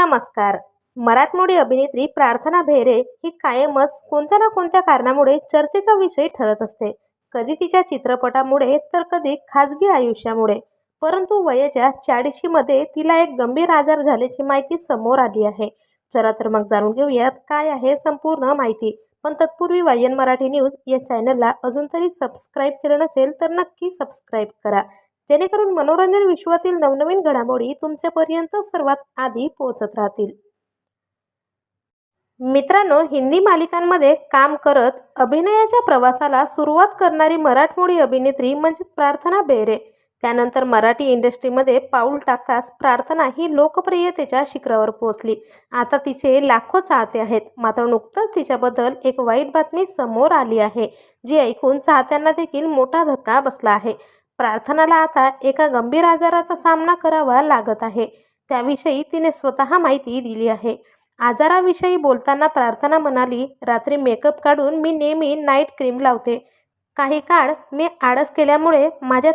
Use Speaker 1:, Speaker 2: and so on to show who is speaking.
Speaker 1: नमस्कार. मराठमोळी अभिनेत्री प्रार्थना भेरे ही कायमच कोणत्या ना कोणत्या कारणामुळे चर्चेचा विषय ठरत असते. कधी तिच्या चित्रपटामुळे तर कधी खाजगी आयुष्यामुळे. परंतु वयाच्या चाळीशीमध्ये तिला एक गंभीर आजार झाल्याची माहिती समोर आली आहे. चला तर मग जाणून घेऊयात काय आहे संपूर्ण माहिती. पण तत्पूर्वी वायन मराठी न्यूज या चॅनलला अजून तरी सबस्क्राईब केलं नसेल तर नक्की सबस्क्राईब करा. जेणेकरून मनोरंजन विश्वातील नवनवीन घडामोडी तुमच्यापर्यंत सर्वात आधी पोहोचत राहतील. मित्रांनो हिंदी मालिकांमध्ये काम करत अभिनयाच्या प्रवासाला सुरुवात करणारी मराठमोळी अभिनेत्री म्हणजेच प्रार्थना बेहरे. त्यानंतर मराठी इंडस्ट्रीमध्ये पाऊल टाकताच प्रार्थना ही लोकप्रियतेच्या शिखरावर पोहोचली. आता तिचे लाखो चाहते आहेत. मात्र नुकतंच तिच्याबद्दल एक वाईट बातमी समोर आली आहे जी ऐकून चाहत्यांना देखील मोठा धक्का बसला आहे. प्रार्थनाला आता एका गंभीर आजाराचा सामना करावा लागत आहे. त्याविषयी तिने स्वतः माहिती दिली आहे. आजाराविषयी बोलताना प्रार्थना म्हणाली रात्री मेकअप काढून मी नेहमी नाईट क्रीम लावते. काही काळ मी आळस केल्यामुळे माझ्या